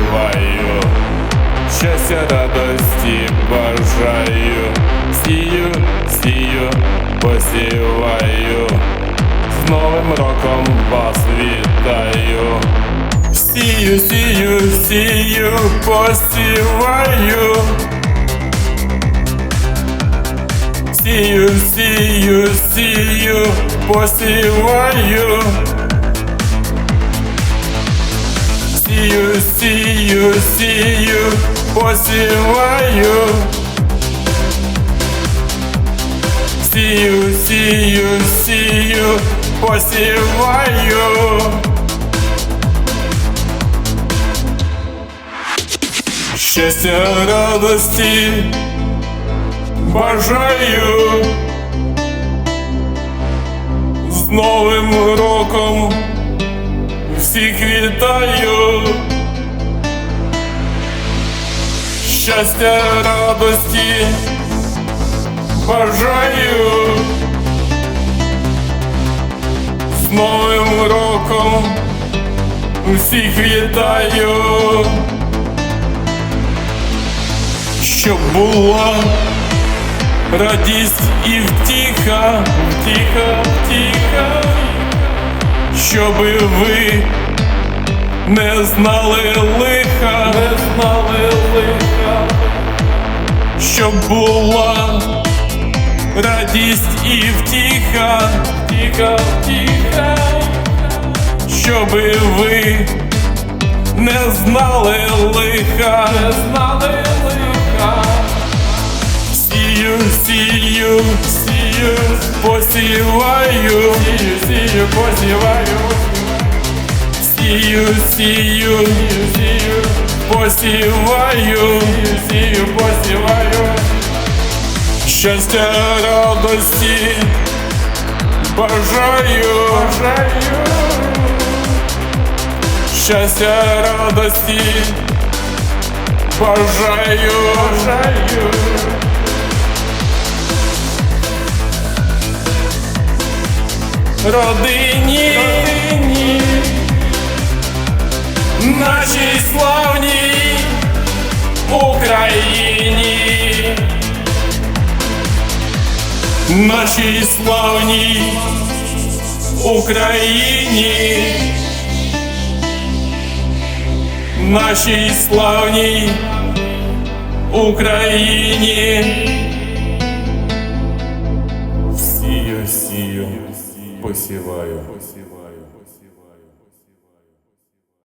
посіваю, щастя радості бажаю, сію, сію, посіваю, з Новим роком вас вітаю. Сію, сію, сію, посіваю. Сію, сію, сію, посіваю. Сію, сію, сію, посіваю. Сію, сію, сію, посіваю. Щастя, радості бажаю з Новим роком всіх вітаю. Щастя, радості бажаю. З Новим роком всіх вітаю. Щоб була радість і втіха, втіха, втіха, щоби ви не знали лиха, не знали лиха, щоб була. Радість і втіха, втіха, втіха, щоби ви не знали лиха, не знали лиха. Сію, сію, сію, посіваю, сію, сію, посіваю, сію, сію, сію, посіваю, сію, посіваю, щастя, радості. Бажаю, бажаю, щастя, радості. Бажаю, бажаю. родині, нашій славній Україні, нашій славній Україні, нашій славній Україні. Сію, сію, посіваю.